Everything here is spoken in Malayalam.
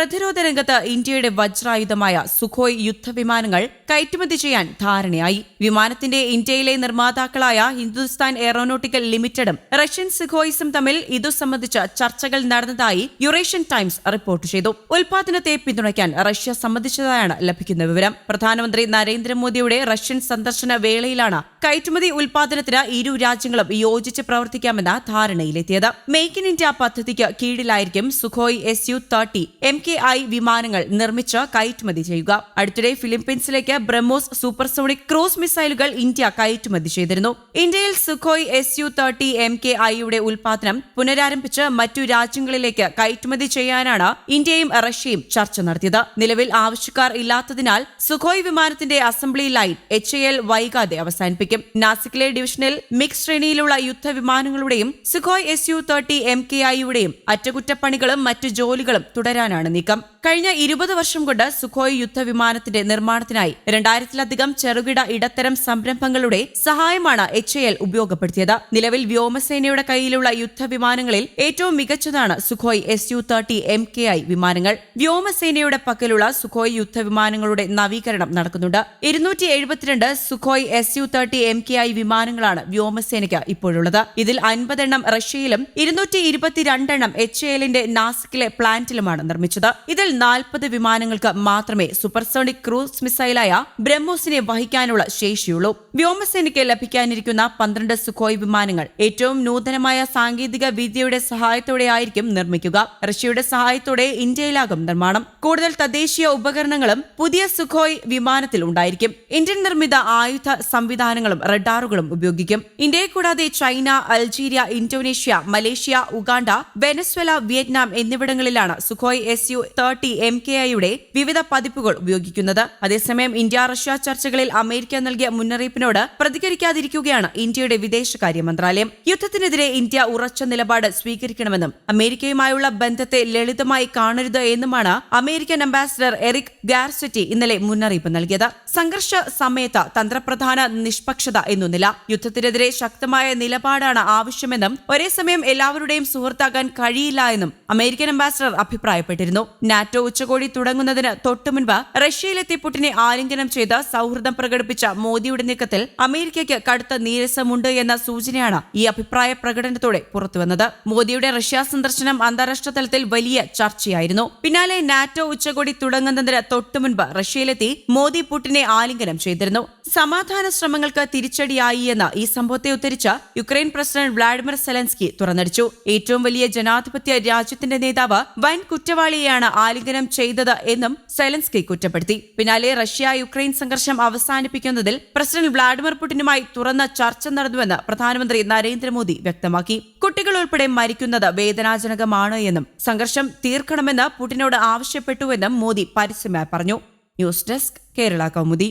പ്രതിരോധ രംഗത്ത് ഇന്ത്യയുടെ വജ്രായുധമായ സുഖോയ് യുദ്ധവിമാനങ്ങൾ കയറ്റുമതി ചെയ്യാൻ ധാരണയായി. വിമാനത്തിന്റെ ഇന്ത്യയിലെ നിർമ്മാതാക്കളായ ഹിന്ദുസ്ഥാൻ എയറോനോട്ടിക്കൽ ലിമിറ്റഡും റഷ്യൻ സുഖോയ്സും തമ്മിൽ ഇതു സംബന്ധിച്ച ചർച്ചകൾ നടന്നതായി യുറേഷ്യൻ ടൈംസ് റിപ്പോർട്ട് ചെയ്തു. ഉൽപാദനത്തെ പിന്തുണയ്ക്കാൻ റഷ്യ സമ്മതിച്ചതായാണ് ലഭിക്കുന്ന വിവരം. പ്രധാനമന്ത്രി നരേന്ദ്രമോദിയുടെ റഷ്യൻ സന്ദർശന വേളയിലാണ് കയറ്റുമതി ഉൽപാദനത്തിന് ഇരു രാജ്യങ്ങളും യോജിച്ച് പ്രവർത്തിക്കാമെന്ന ധാരണയിലെത്തിയത്. മേക്ക് ഇൻ ഇന്ത്യ പദ്ധതിക്ക് കീഴിലായിരിക്കും Sukhoi S U thirty M K I വിമാനങ്ങൾ നിർമ്മിച്ച് കയറ്റുമതി ചെയ്യുക. അടുത്തിടെ ഫിലിപ്പീൻസിലേക്ക് ബ്രഹ്മോസ് സൂപ്പർസോണിക് ക്രൂസ് മിസൈലുകൾ ഇന്ത്യ കയറ്റുമതി ചെയ്തിരുന്നു. ഇന്ത്യയിൽ Sukhoi S U thirty M K ഐയുടെ ഉൽപാദനം പുനരാരംഭിച്ച് മറ്റു രാജ്യങ്ങളിലേക്ക് കയറ്റുമതി ചെയ്യാനാണ് ഇന്ത്യയും റഷ്യയും ചർച്ച നടത്തിയത്. നിലവിൽ ആവശ്യക്കാർ ഇല്ലാത്തതിനാൽ സുഖോയ് വിമാനത്തിന്റെ അസംബ്ലി ലൈൻ എച്ച് എൽ വൈകാതെ അവസാനിപ്പിക്കും. നാസിക്കിലെ ഡിവിഷനിൽ മിക്സ് ശ്രേണിയിലുള്ള യുദ്ധവിമാനങ്ങളുടെയും Sukhoi S U thirty M K ഐയുടെയും അറ്റകുറ്റപ്പണികളും മറ്റു ജോലികളും തുടരാനാണ് നീക്കം കഴിഞ്ഞ ഇരുപത് വർഷം കൊണ്ട് സുഖോയ് യുദ്ധവിമാനത്തിന്റെ നിർമ്മാണത്തിനായി രണ്ടായിരത്തിലധികം ചെറുകിട ഇടത്തരം സംരംഭങ്ങളുടെ സഹായമാണ് എച്ച് എൽ ഉപയോഗപ്പെടുത്തിയത്. നിലവിൽ വ്യോമസേനയുടെ കയ്യിലുള്ള യുദ്ധവിമാനങ്ങളിൽ ഏറ്റവും മികച്ചതാണ് Sukhoi S U thirty M K I വിമാനങ്ങൾ. വ്യോമസേനയുടെ പക്കലുള്ള സുഖോയ് യുദ്ധവിമാനങ്ങളുടെ നവീകരണം നടക്കുന്നുണ്ട്. ഇരുന്നൂറ്റി എഴുപത്തിരണ്ട് Sukhoi S U thirty M K I വിമാനങ്ങളാണ് വ്യോമസേനയ്ക്ക് ഇപ്പോഴുള്ളത്. ഇതിൽ അൻപതെണ്ണം റഷ്യയിലും ഇരുന്നൂറ്റി ഇരുപത്തിരണ്ടെണ്ണം എച്ച് എല്ലിന്റെ നാസിക്കിലെ പ്ലാന്റിലുമാണ് നിർമ്മിച്ചത്. ഇതിൽ നാൽപ്പത് വിമാനങ്ങൾക്ക് മാത്രമേ സൂപ്പർസോണിക് ക്രൂസ് മിസൈലായ ബ്രഹ്മോസിനെ വഹിക്കാനുള്ള ശേഷിയുള്ളൂ. വ്യോമസേനയ്ക്ക് ലഭിക്കാനിരിക്കുന്ന പന്ത്രണ്ട് സുഖോയ് വിമാനങ്ങൾ ഏറ്റവും നൂതനമായ സാങ്കേതിക വിദ്യയുടെ സഹായത്തോടെയായിരിക്കും നിർമ്മിക്കുക. റഷ്യയുടെ സഹായത്തോടെ ഇന്ത്യയിലാകും നിർമ്മാണം. കൂടുതൽ തദ്ദേശീയ ഉപകരണങ്ങളും പുതിയ സുഖോയ് വിമാനത്തിൽ ഉണ്ടായിരിക്കും. ഇന്ത്യൻ നിർമ്മിത ആയുധ സംവിധാനങ്ങളും റഡാറുകളും ഉപയോഗിക്കും. ഇന്ത്യയെ കൂടാതെ China Algeria Indonesia Malaysia Uganda Venezuela Vietnam എന്നിവിടങ്ങളിലാണ് Sukhoi S U thirty M K ഐയുടെ വിവിധ പതിപ്പുകൾ ഉപയോഗിക്കുന്നത്. അതേസമയം ഇന്ത്യ റഷ്യ ചർച്ചകളിൽ അമേരിക്ക നൽകിയ മുന്നറിയിപ്പിനോട് പ്രതികരിക്കാതിരിക്കുകയാണ് ഇന്ത്യയുടെ വിദേശകാര്യ മന്ത്രാലയം യുദ്ധത്തിനെതിരെ ഇന്ത്യ ഉറച്ച നിലപാട് സ്വീകരിക്കണമെന്നും അമേരിക്കയുമായുള്ള ബന്ധത്തെ ലളിതമായി കാണരുത് എന്നുമാണ് അമേരിക്കൻ അംബാസിഡർ എറിക് ഗാർസെറ്റി ഇന്നലെ മുന്നറിയിപ്പ് നൽകിയത്. സംഘർഷ സമയത്ത് തന്ത്രപ്രധാന നിഷ്പക്ഷത എന്നൊന്നില്ല യുദ്ധത്തിനെതിരെ ശക്തമായ നിലപാടാണ് ആവശ്യമെന്നും ഒരേസമയം എല്ലാവരുടെയും സുഹൃത്താകാൻ കഴിയില്ല എന്നും അമേരിക്കൻ അംബാസിഡർ അഭിപ്രായപ്പെട്ടിരുന്നു. നാറ്റോ ഉച്ചകോടി തുടങ്ങുന്നതിന് തൊട്ടുമുൻപ് റഷ്യയിലെത്തി പുടിനെ ആലിംഗനം ചെയ്ത് സൗഹൃദം പ്രകടിപ്പിച്ച മോദിയുടെ നീക്കത്തിൽ അമേരിക്കയ്ക്ക് കടുത്ത നീരസമുണ്ട് എന്ന സൂചനയാണ് ഈ അഭിപ്രായ പ്രകടനത്തോടെ പുറത്തുവന്നത്. മോദിയുടെ റഷ്യ സന്ദർശനം അന്താരാഷ്ട്ര തലത്തിൽ വലിയ ചർച്ചയായിരുന്നു. പിന്നാലെ നാറ്റോ ഉച്ചകോടി തുടങ്ങുന്നതിന് തൊട്ടുമുൻപ് റഷ്യയിലെത്തി മോദി പുടിനെ ആലിംഗനം ചെയ്തിരുന്നു. സമാധാന ശ്രമങ്ങൾക്ക് തിരിച്ചടിയായി എന്ന് ഈ സംഭവത്തെ ഉദ്ധരിച്ച് യുക്രൈൻ പ്രസിഡന്റ് വ്ളാഡിമിർ സെലൻസ്കി തുറന്നടിച്ചു. ഏറ്റവും വലിയ ജനാധിപത്യ രാജ്യത്തിന്റെ നേതാവ് വൻ കുറ്റവാളിയെയാണ് ആലിംഗനം ചെയ്തത് എന്നും സെലൻസ്കി കുറ്റപ്പെടുത്തി. പിന്നാലെ റഷ്യ യുക്രൈൻ സംഘർഷം അവസാനിപ്പിക്കുന്നതിൽ പ്രസിഡന്റ് വ്ളാഡിമിർ പുടിനുമായി തുറന്ന ചർച്ച നടന്നുവെന്ന് പ്രധാനമന്ത്രി നരേന്ദ്രമോദി വ്യക്തമാക്കി. കുട്ടികൾ ഉൾപ്പെടെ മരിക്കുന്നത് വേദനാജനകമാണ് എന്നും സംഘർഷം തീർക്കണമെന്ന് പുടിനോട് ആവശ്യപ്പെട്ടുവെന്നും മോദി പരസ്യമായി പറഞ്ഞു. News desk Kerala Kaumudi.